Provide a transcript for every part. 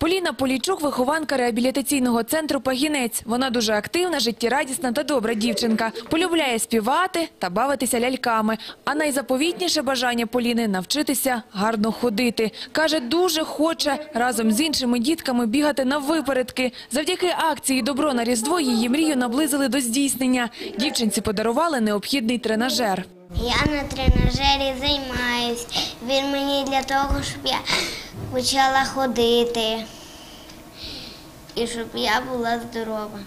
Поліна Полійчук – вихованка реабілітаційного центру «Пагінець». Вона дуже активна, життєрадісна та добра дівчинка. Полюбляє співати та бавитися ляльками. А найзаповітніше бажання Поліни – навчитися гарно ходити. Каже, дуже хоче разом з іншими дітками бігати на випередки. Завдяки акції «Добро на Різдво» її мрію наблизили до здійснення. Дівчинці подарували необхідний тренажер. Я на тренажері займаюсь. Він мені для того, щоб я почала ходити і щоб я була здорова.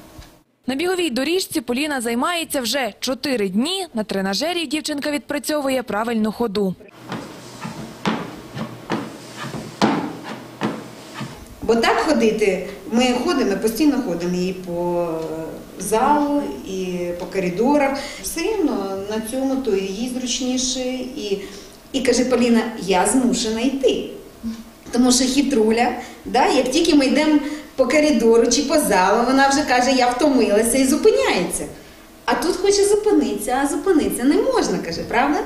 На біговій доріжці Поліна займається вже чотири дні. На тренажері дівчинка відпрацьовує правильну ходу. Бо так ходити, ми ходимо, постійно ходимо і по залу, і по коридорах. Все рівно на цьому то і їй зручніше. І, і каже Поліна, я змушена йти. Тому що хитруля, да, як тільки ми йдемо по коридору чи по залу, вона вже каже, я втомилася і зупиняється. А тут хоче зупинитися, а зупинитися не можна, каже, правда?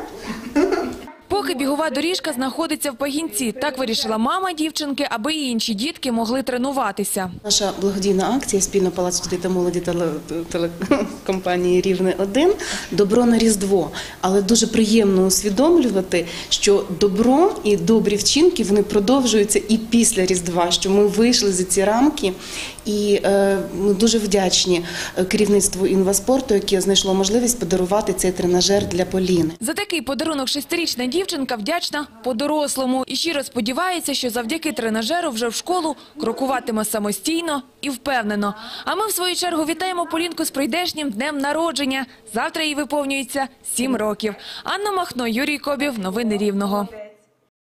Бігова доріжка знаходиться в пагінці, так вирішила мама дівчинки, аби і інші дітки могли тренуватися. Наша благодійна акція спільно Палац дітей та молоді теле- телекомпанії Рівне 1 Добро на Різдво. Але дуже приємно усвідомлювати, що добро і добрі вчинки вони продовжуються і після Різдва. Що ми вийшли за ці рамки, і е, ми дуже вдячні е, керівництву інваспорту, яке знайшло можливість подарувати цей тренажер для Поліни. За такий подарунок шестирічна дівчинка вдячна по-дорослому і щиро сподівається, що завдяки тренажеру вже в школу крокуватиме самостійно і впевнено. А ми, в свою чергу, вітаємо Полінку з прийдешнім днем народження. Завтра їй виповнюється сім років. Анна Махно, Юрій Кобів. Новини Рівного.